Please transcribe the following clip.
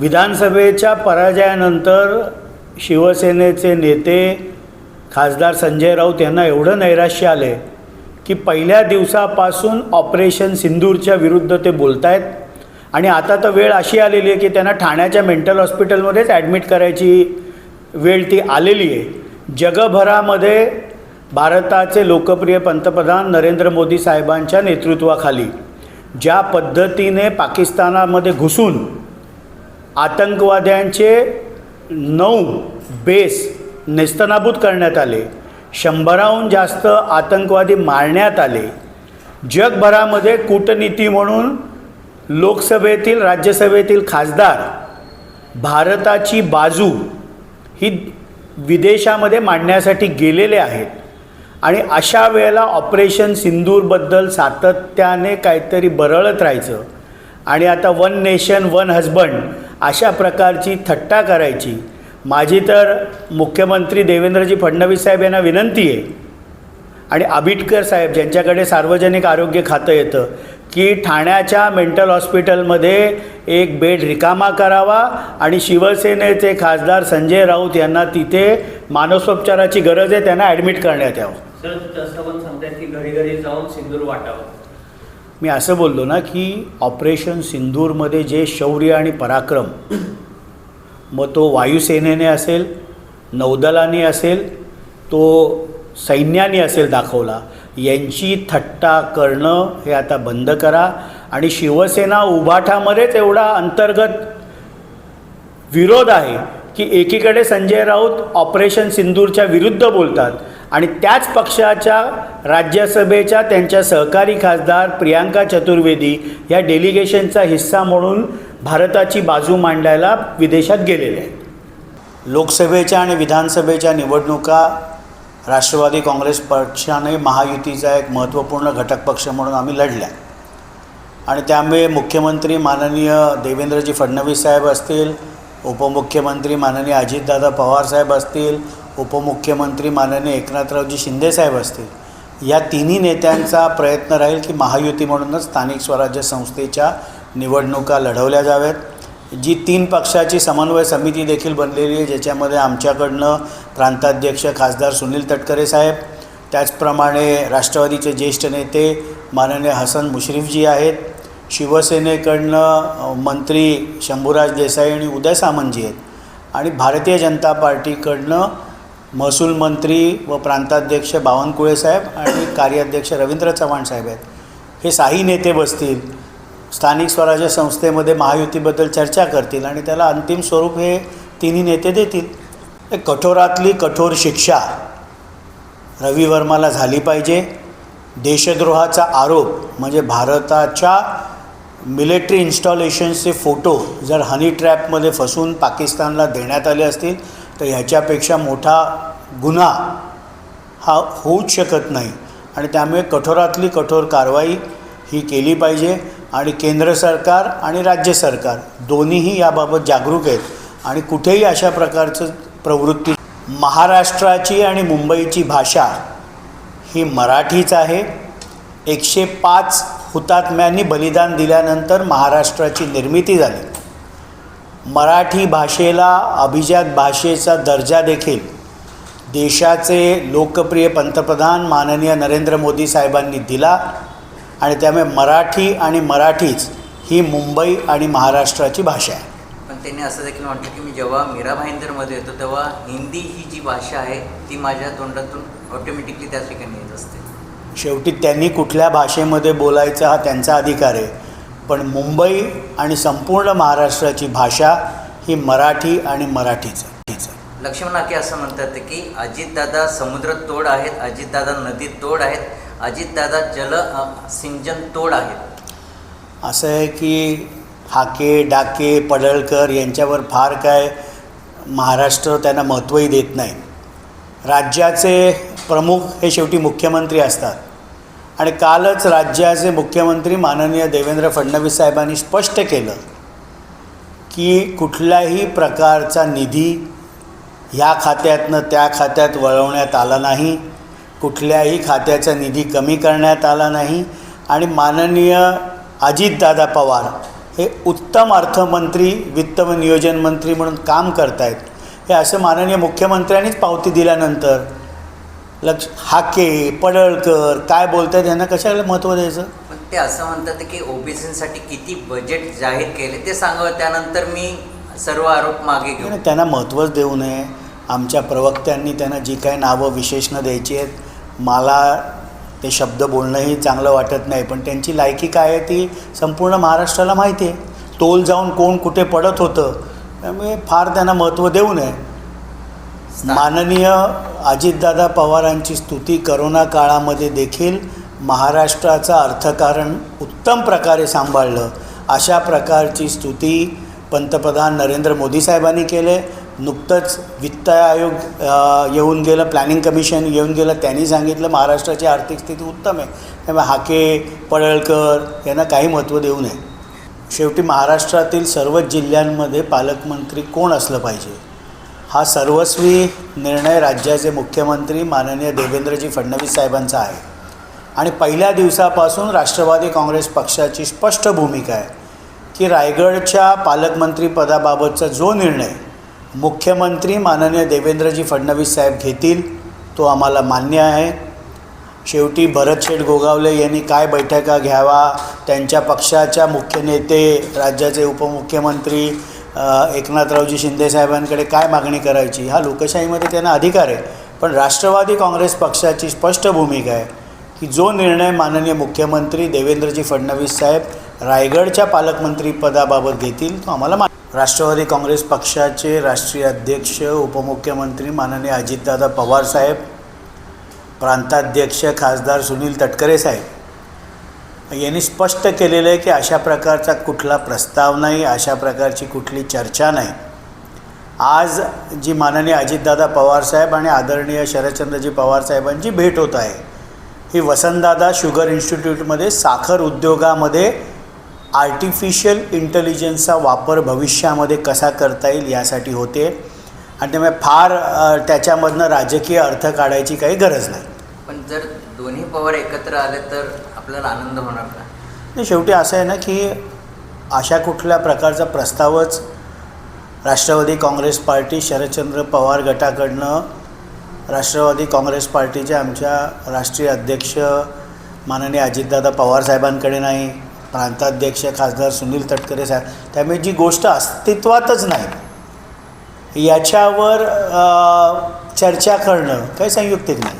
विधानसभेच्या पराजयानंतर शिवसेनेचे नेते खासदार संजय राऊत यांना एवढं नैराश्य आले की पहिल्या दिवसापासून ऑपरेशन सिंदूरच्या विरुद्ध ते बोलत आहेत आणि आता तर वेळ अशी आलेली आहे की त्यांना ठाण्याच्या मेंटल हॉस्पिटलमध्येच ॲडमिट करायची वेळ ती आलेली आहे. जगभरामध्ये भारताचे लोकप्रिय पंतप्रधान नरेंद्र मोदी साहेबांच्या नेतृत्वाखाली ज्या पद्धतीने पाकिस्तानामध्ये घुसून आतंकवाद्यांचे नऊ बेस नेस्तनाबूत करण्यात आले. शंभराहून जास्त आतंकवादी मारण्यात आले. जगभरामध्ये कूटनीती म्हणून लोकसभेतील राज्यसभेतील खासदार भारताची बाजू ही विदेशामध्ये मांडण्यासाठी गेलेले आहेत. आणि अशा वेळेला ऑपरेशन सिंदूरबद्दल सातत्याने काहीतरी बरळत राहायचं. आणि आता वन नेशन वन हजबंड अशा प्रकारची थट्टा करायची. माझी तर मुख्यमंत्री देवेंद्रजी फडणवीस साहेब यांना विनंती आहे. आणि आबिटकर साहेब ज्यांच्याकडे सार्वजनिक आरोग्य खातं येतं की ठाण्याच्या मेंटल हॉस्पिटलमध्ये एक बेड रिकामा करावा आणि शिवसेनेचे खासदार संजय राऊत यांना तिथे मानसोपचाराची गरज आहे त्यांना ॲडमिट करण्यात यावं. सर तसं पण सांगतात की घरी घरी जाऊन सिंदूर वाटावं. मी असं बोललो ना की ऑपरेशन सिंधूरमध्ये जे शौर्य आणि पराक्रम मग तो वायुसेनेने असेल नौदलाने असेल तो सैन्याने असेल दाखवला यांची थट्टा करणं हे आता बंद करा आणि शिवसेना उभाठामध्येच एवढा अंतर्गत विरोध आहे की एकीकडे संजय राऊत ऑपरेशन सिंदूरच्या विरुद्ध बोलतात आणि त्याच पक्षाच्या राज्यसभेच्या त्यांच्या सहकारी खासदार प्रियांका चतुर्वेदी या डेलिगेशनचा हिस्सा म्हणून भारताची बाजू मांडायला विदेशात गेलेले आहेत. लोकसभेच्या आणि विधानसभेच्या निवडणुका राष्ट्रवादी काँग्रेस पक्षाने महायुतीचा एक महत्त्वपूर्ण घटक पक्ष म्हणून आम्ही लढल्या. आणि त्यामुळे मुख्यमंत्री माननीय देवेंद्रजी फडणवीस साहेब असतील उपमुख्यमंत्री माननीय अजितदादा पवार साहेब असतील उपमुख्यमंत्री माननीय एकनाथरावजी शिंदे साहेब असतील या तिन्ही नेत्यांचा प्रयत्न राहील की महायुती म्हणूनच स्थानिक स्वराज्य संस्थेच्या निवडणुका लढवल्या जाव्यात. जी तीन पक्षाची समन्वय समिती देखील बनलेली आहे ज्याच्यामध्ये आमच्याकडनं प्रांताध्यक्ष खासदार सुनील तटकरे साहेब त्याचप्रमाणे राष्ट्रवादीचे ज्येष्ठ नेते माननीय हसन मुश्रीफजी आहेत शिवसेनेकडनं मंत्री शंभूराज देसाई आणि उदय सामंतजी आहेत. आणि भारतीय जनता पार्टीकडनं महसूल मंत्री व प्रांताध्यक्ष बावनकुळे साहेब आणि कार्याध्यक्ष रवींद्र चव्हाण साहेब आहेत. हे साही नेते बसतील स्थानिक स्वराज्य संस्थेमध्ये महायुतीबद्दल चर्चा करतील आणि त्याला अंतिम स्वरूप हे तिन्ही नेते देतील. कठोरातली कठोर शिक्षा रवी वर्माला झाली पाहिजे. देशद्रोहाचा आरोप म्हणजे भारताच्या मिलिटरी इन्स्टॉलेशन्सचे फोटो जर हनी ट्रॅपमध्ये फसून पाकिस्तानला देण्यात आले असतील तर ह्याच्यापेक्षा मोठा गुन्हा हा होऊच शकत नाही. आणि त्यामुळे कठोरातली कठोर कारवाई ही केली पाहिजे आणि केंद्र सरकार आणि राज्य सरकार दोन्हीही याबाबत जागरूक आहेत. आणि कुठेही अशा प्रकारचं प्रवृत्ती महाराष्ट्राची आणि मुंबईची भाषा ही मराठीच आहे. एकशे पाच हुतात्म्यांनी बलिदान दिल्यानंतर महाराष्ट्राची निर्मिती झाली. मराठी भाषेला अभिजात भाषेचा दर्जा देखील देशाचे लोकप्रिय पंतप्रधान माननीय नरेंद्र मोदी साहेबांनी दिला आणि त्यामुळे मराठी आणि मराठीच ही मुंबई आणि महाराष्ट्राची भाषा आहे. पण त्यांनी असं देखील म्हटलं की मी जेव्हा मीरा भाईंदरमध्ये येतो तेव्हा हिंदी ही जी भाषा आहे ती माझ्या तोंडातून ऑटोमॅटिकली त्या ठिकाणी येत असते. शेवटी त्यांनी कुठल्या भाषेमध्ये बोलायचा हा त्यांचा अधिकार आहे. पण मुंबई आणि संपूर्ण महाराष्ट्राची भाषा ही मराठी आणि मराठीच. आहे. लक्ष्मण असं म्हणतात की अजितदादा समुद्र तोड आहेत अजितदादा नदी तोड आहेत अजितदादा जल सिंचन तोड आहेत. असं आहे की हाके डाके पडळकर यांच्यावर फार काय महाराष्ट्र त्यांना महत्त्वही देत नाही. राज्याचे प्रमुख हे शेवटी मुख्यमंत्री असतात. आणि कालच राज्याचे मुख्यमंत्री माननीय देवेंद्र फडणवीस साहेबांनी स्पष्ट केलं की कुठल्याही प्रकारचा निधी ह्या खात्यातनं त्या खात्यात वळवण्यात आला नाही कुठल्याही खात्याचा निधी कमी करण्यात आला नाही आणि माननीय अजितदादा पवार हे उत्तम अर्थमंत्री वित्त व नियोजन मंत्री म्हणून काम करतायत. हे असं माननीय मुख्यमंत्र्यांनीच पावती दिल्यानंतर लक्ष हाके पडळकर काय बोलत आहेत यांना कशाला महत्त्व द्यायचं? पण ते असं म्हणतात की ओबीसीसाठी किती बजेट जाहीर केले ते सांगावं. त्यानंतर मी सर्व आरोप मागे घेऊ. आणि त्यांना महत्त्वच देऊ नये. आमच्या प्रवक्त्यांनी त्यांना जी काही नावं विशेषणं द्यायची आहेत मला ते शब्द बोलणंही चांगलं वाटत नाही पण त्यांची लायकी काय आहे ती संपूर्ण महाराष्ट्राला माहिती आहे. तोल जाऊन कोण कुठे पडत होतं त्यामुळे फार त्यांना महत्त्व देऊ नये. माननीय अजितदादा पवारांची स्तुती करोना काळामध्ये देखील महाराष्ट्राचं अर्थकारण उत्तम प्रकारे सांभाळलं. अशा प्रकारची स्तुती पंतप्रधान नरेंद्र मोदी साहेबांनी केले. नुकतंच वित्त आयोग येऊन गेलं प्लॅनिंग कमिशन येऊन गेलं त्यांनी सांगितलं महाराष्ट्राची आर्थिक स्थिती उत्तम आहे. त्यामुळे हाके पडळकर यांना काही महत्त्व देऊ नये. शेवटी महाराष्ट्रातील सर्वच जिल्ह्यांमध्ये पालकमंत्री कोण असलं पाहिजे? हा सर्वस्वी निर्णय राज्याचे मुख्यमंत्री माननीय देवेंद्रजी फडणवीस साहेबांचा आहे. आणि पहिल्या दिवसापासून राष्ट्रवादी काँग्रेस पक्षाची स्पष्ट भूमिका आहे की रायगडच्या पालकमंत्रीपदाबाबतचा जो निर्णय मुख्यमंत्री माननीय देवेंद्रजी फडणवीस साहेब घेतील तो आम्हाला मान्य आहे. शेवटी भरतशेठ गोगावले यांनी काय बैठका घ्यावा त्यांच्या पक्षाच्या मुख्य नेते राज्याचे उपमुख्यमंत्री एकनाथरावजी शिंदेसाहेबांकडे काय मागणी करायची? हा लोकशाहीमध्ये त्यांना अधिकार आहे. पण राष्ट्रवादी काँग्रेस पक्षाची स्पष्ट भूमिका आहे की जो निर्णय माननीय मुख्यमंत्री देवेंद्रजी फडणवीस साहेब रायगडच्या पालकमंत्रीपदाबाबत घेतील तो आम्हाला मा राष्ट्रवादी काँग्रेस पक्षाचे राष्ट्रीय अध्यक्ष उपमुख्यमंत्री माननीय अजितदादा पवार साहेब प्रांताध्यक्ष खासदार सुनील तटकरे साहेब यांनी स्पष्ट केलेलं आहे की अशा प्रकारचा कुठला प्रस्ताव नाही अशा प्रकारची कुठली चर्चा नाही. आज जी माननीय अजितदादा पवारसाहेब आणि आदरणीय शरदचंद्रजी पवारसाहेबांची भेट होत आहे ही वसंतदादा शुगर इन्स्टिट्यूटमध्ये साखर उद्योगामध्ये आर्टिफिशियल इंटेलिजन्सचा वापर भविष्यामध्ये कसा करता येईल यासाठी होते. आणि त्यामुळे फार त्याच्यामधनं राजकीय अर्थ काढायची काही गरज नाही. पण जर दोन्ही पवार एकत्र आले तर आपल्याला आनंद होणार का? शेवटी असं आहे ना की अशा कुठल्या प्रकारचा प्रस्तावच राष्ट्रवादी काँग्रेस पार्टी शरदचंद्र पवार गटाकडनं राष्ट्रवादी काँग्रेस पार्टीचे आमच्या राष्ट्रीय अध्यक्ष माननीय अजितदादा पवार साहेबांकडे नाही प्रांताध्यक्ष खासदार सुनील तटकरे साहेब त्यामुळे जी गोष्ट अस्तित्वातच नाही याच्यावर चर्चा करणं काही संयुक्तिक नाही.